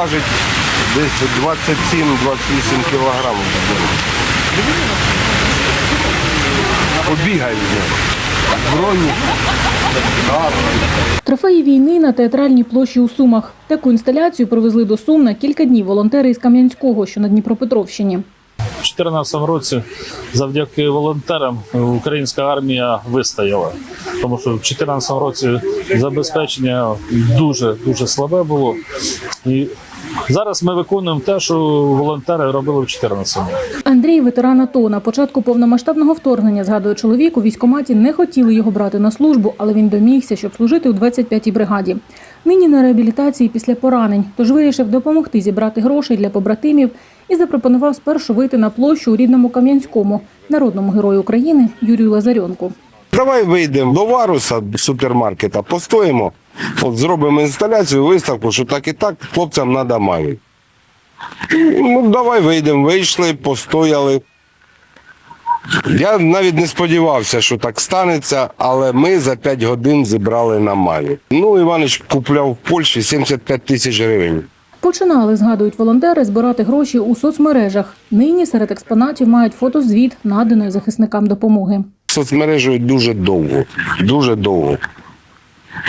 важить десь 27-28 кілограмів. Побігай з ним. Броні. Трофеї війни на театральній площі у Сумах. Таку інсталяцію привезли до Сум на кілька днів волонтери із Кам'янського, що на Дніпропетровщині. У 2014 році завдяки волонтерам українська армія вистояла. Тому що в 2014 році забезпечення дуже дуже слабе було. І зараз ми виконуємо те, що волонтери робили в 2014 Андрій ветеран АТО. На початку повномасштабного вторгнення, згадує чоловік, у військкоматі не хотіли його брати на службу, але він домігся, щоб служити у 25-й бригаді. Нині на реабілітації після поранень, тож вирішив допомогти зібрати грошей для побратимів і запропонував спершу вийти на площу у рідному Кам'янському, народному герою України Юрію Лазарьонку. Давай вийдемо до Варуса супермаркета, постоїмо, от зробимо інсталяцію, виставку, що так і так хлопцям треба маві. Ну, давай вийдемо, вийшли, постояли. Я навіть не сподівався, що так станеться, але ми за 5 годин зібрали на маві. Ну, Іванич купляв в Польщі 75 тисяч гривень. Починали, згадують волонтери, збирати гроші у соцмережах. Нині серед експонатів мають фотозвіт наданої захисникам допомоги. соцмережею дуже довго. Дуже довго.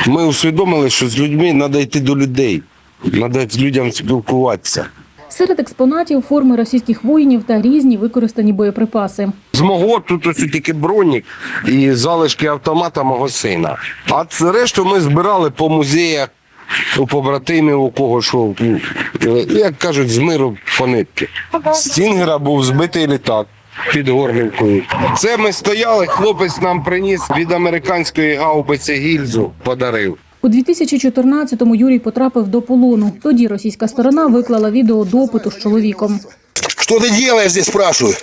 Ми усвідомили, що з людьми треба йти до людей, треба з людям спілкуватися. Серед експонатів форми російських воїнів та різні використані боєприпаси. З мого тут ось тільки бронік і залишки автомата мого сина. А це решту ми збирали по музеях у побратимів, у кого що, як кажуть, з миру по нитки. З Стінгера був збитий літак під Горлівкою. Це ми стояли, хлопець нам приніс від американської гаубиці гільзу, подарив. У 2014-му Юрій потрапив до полону. Тоді російська сторона виклала відео допиту з чоловіком. Что ты делаешь здесь, спрашиваю?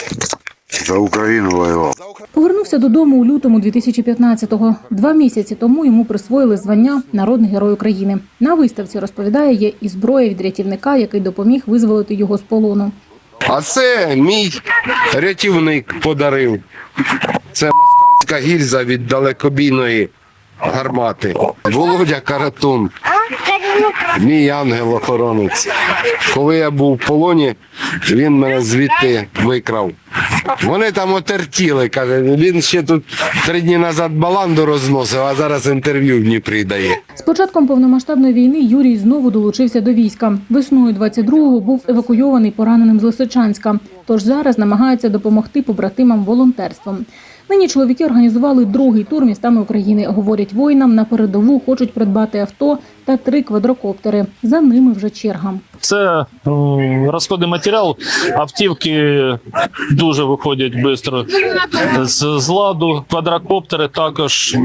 За Україну воював. Повернувся додому у лютому 2015-го. Два місяці тому йому присвоїли звання Народний герой України. На виставці розповідає, є і зброя від рятівника, який допоміг визволити його з полону. А це мій рятівник подарив. Це москальська гільза від далекобійної гармати. Володя Каратун. Мій ангел-охоронець. Коли я був в полоні, він мене звідти викрав. Вони там отертіли, каже, він ще тут три дні назад баланду розносив, а зараз інтерв'ю в Дніпрі дає. З початком повномасштабної війни Юрій знову долучився до війська. Весною 22-го був евакуйований пораненим з Лисичанська. Тож зараз намагається допомогти побратимам волонтерством. Нині чоловіки організували другий тур містами України. Говорять, воїнам на передову хочуть придбати авто та три квадрокоптери. За ними вже черга. Це розходний матеріал. Автівки дуже виходять швидко з, з ладу. Квадрокоптери також е,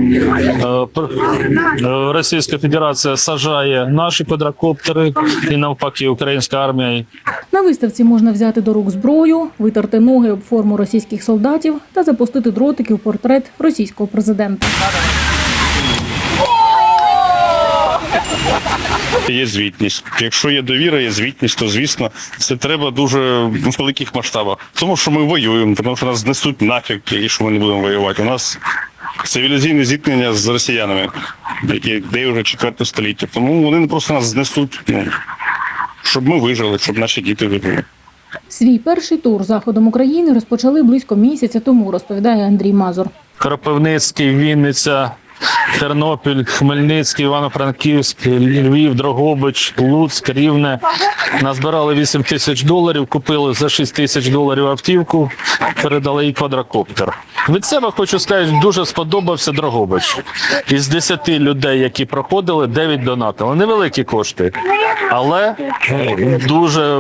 е, Російська Федерація сажає наші квадрокоптери і навпаки українська армія На виставці можна взяти до рук зброю, витерти ноги об форму російських солдатів та запустити дротики в портрет російського президента. Є звітність. Якщо є довіра, є звітність, то звісно це треба дуже в великих масштабах. Тому що ми воюємо, тому що нас знесуть нафіг, і що ми не будемо воювати. У нас цивілізійне зіткнення з росіянами, які де вже четверте століття. Тому вони просто нас знесуть, ну, щоб ми вижили, щоб наші діти вижили. Свій перший тур заходом України розпочали близько місяця тому, розповідає Андрій Мазур. Кропивницький, Вінниця, Тернопіль, Хмельницький, Івано-Франківськ, Львів, Дрогобич, Луцьк, Рівне. Назбирали 8 тисяч доларів, купили за 6 тисяч доларів автівку, передали їй квадрокоптер. Від себе хочу сказати, дуже сподобався Дрогобич. Із 10 людей, які проходили, 9 донатили. Невеликі кошти, але дуже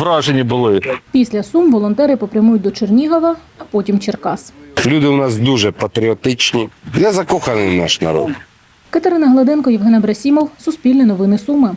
вражені були. Після Сум волонтери попрямують до Чернігова, а потім Черкас. Люди у нас дуже патріотичні. Я закоханий в наш народ. Катерина Гладенко, Євген Абрасімов, Суспільне новини Суми.